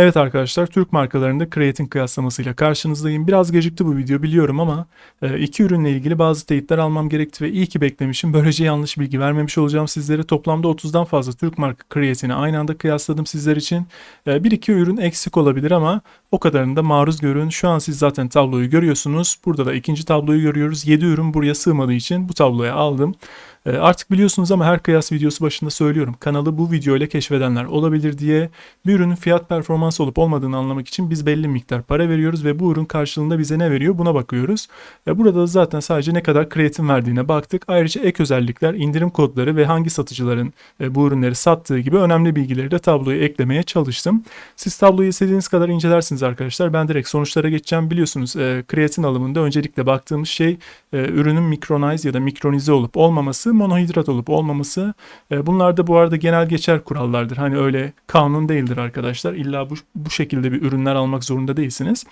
Evet arkadaşlar Türk markalarında kreatin kıyaslamasıyla karşınızdayım. Biraz gecikti bu video biliyorum ama e, iki ürünle ilgili bazı teyitler almam gerekti ve iyi ki beklemişim. Böylece yanlış bilgi vermemiş olacağım sizlere. Toplamda 30'dan fazla Türk marka kreatini aynı anda kıyasladım sizler için. E, bir iki ürün eksik olabilir ama o kadarını da maruz görün. Şu an siz zaten tabloyu görüyorsunuz. Burada da ikinci tabloyu görüyoruz. 7 ürün buraya sığmadığı için bu tabloya aldım. E, Artık biliyorsunuz ama her kıyas videosu başında söylüyorum. Kanalı bu video ile keşfedenler olabilir diye bir ürünün fiyat performans olup olmadığını anlamak için biz belli miktar para veriyoruz ve bu ürün karşılığında bize ne veriyor buna bakıyoruz. Burada da zaten sadece ne kadar kreatin verdiğine baktık. Ayrıca ek özellikler, indirim kodları ve hangi satıcıların e, bu ürünleri sattığı gibi önemli bilgileri de tabloya eklemeye çalıştım. Siz tabloyu istediğiniz kadar incelersiniz arkadaşlar. Ben direkt sonuçlara geçeceğim. Biliyorsunuz e, kreatin alımında öncelikle baktığımız şey e, ürünün mikronize ya da mikronize olup olmaması, monohidrat olup olmaması. E, bunlar da bu arada genel geçer kurallardır. Hani öyle kanun değildir arkadaşlar. İlla bu, bu şekilde bir ürünler almak zorunda değilsiniz.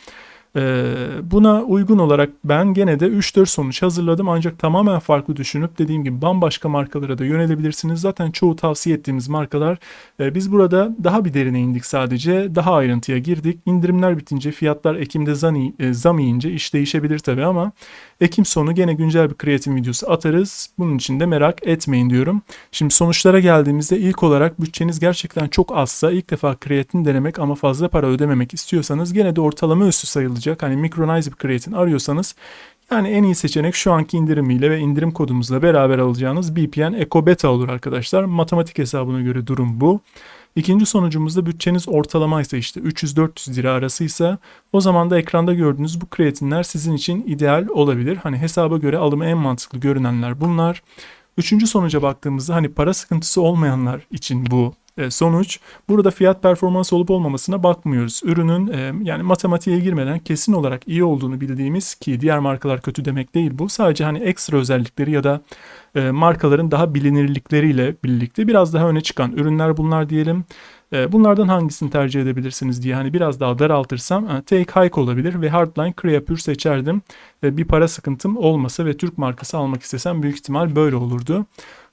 Ee, buna uygun olarak ben gene de 3-4 sonuç hazırladım ancak tamamen farklı düşünüp dediğim gibi bambaşka markalara da yönelebilirsiniz. Zaten çoğu tavsiye ettiğimiz markalar e, biz burada daha bir derine indik sadece daha ayrıntıya girdik. İndirimler bitince fiyatlar Ekim'de e, zam yiyince iş değişebilir tabi ama Ekim sonu gene güncel bir kreatin videosu atarız. Bunun için de merak etmeyin diyorum. Şimdi sonuçlara geldiğimizde ilk olarak bütçeniz gerçekten çok azsa ilk defa kreatin denemek ama fazla para ödememek istiyorsanız gene de ortalama üstü sayılacak. Hani mikronize bir kreatin arıyorsanız yani en iyi seçenek şu anki indirimiyle ve indirim kodumuzla beraber alacağınız BPN Eco Beta olur arkadaşlar. Matematik hesabına göre durum bu. İkinci sonucumuzda bütçeniz ortalamaysa işte 300-400 lira arasıysa o zaman da ekranda gördüğünüz bu kreatinler sizin için ideal olabilir. Hani hesaba göre alımı en mantıklı görünenler bunlar. Üçüncü sonuca baktığımızda hani para sıkıntısı olmayanlar için bu sonuç. Burada fiyat performans olup olmamasına bakmıyoruz. Ürünün e, yani matematiğe girmeden kesin olarak iyi olduğunu bildiğimiz ki diğer markalar kötü demek değil bu. Sadece hani ekstra özellikleri ya da e, markaların daha bilinirlikleriyle birlikte biraz daha öne çıkan ürünler bunlar diyelim. E, bunlardan hangisini tercih edebilirsiniz diye hani biraz daha daraltırsam e, Take Hike olabilir ve Hardline Creapure seçerdim. E, bir para sıkıntım olmasa ve Türk markası almak istesem büyük ihtimal böyle olurdu.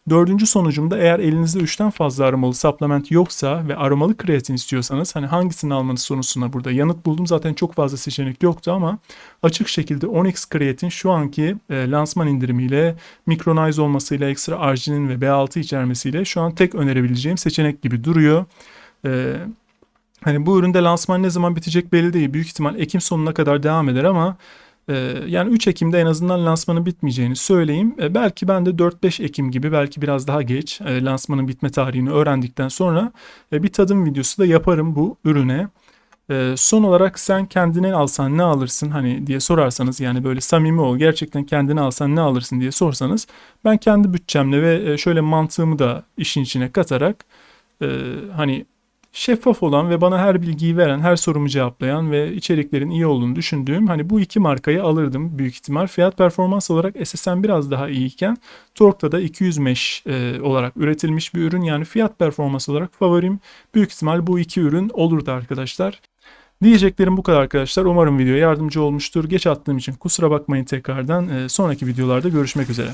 Dördüncü sonucumda eğer elinizde 3'ten fazla aromalı supplement yoksa ve aromalı kreatin istiyorsanız hani hangisini almanız sorusuna burada yanıt buldum. Zaten çok fazla seçenek yoktu ama açık şekilde Onyx kreatin şu anki e, lansman indirimiyle mikronize olmasıyla ekstra arginin ve B6 içermesiyle şu an tek önerebileceğim seçenek gibi duruyor. E, hani bu üründe lansman ne zaman bitecek belli değil. Büyük ihtimal Ekim sonuna kadar devam eder ama yani 3 Ekim'de en azından lansmanın bitmeyeceğini söyleyeyim. Ee, belki ben de 4-5 Ekim gibi belki biraz daha geç e, lansmanın bitme tarihini öğrendikten sonra e, bir tadım videosu da yaparım bu ürüne. Ee, son olarak sen kendine alsan ne alırsın hani diye sorarsanız yani böyle samimi ol gerçekten kendine alsan ne alırsın diye sorsanız ben kendi bütçemle ve e, şöyle mantığımı da işin içine katarak hani şeffaf olan ve bana her bilgiyi veren, her sorumu cevaplayan ve içeriklerin iyi olduğunu düşündüğüm hani bu iki markayı alırdım büyük ihtimal. Fiyat performans olarak SSM biraz daha iyiyken Torque'da da 200 mesh e, olarak üretilmiş bir ürün. Yani fiyat performans olarak favorim büyük ihtimal bu iki ürün olurdu arkadaşlar. Diyeceklerim bu kadar arkadaşlar. Umarım video yardımcı olmuştur. Geç attığım için kusura bakmayın tekrardan. E, sonraki videolarda görüşmek üzere.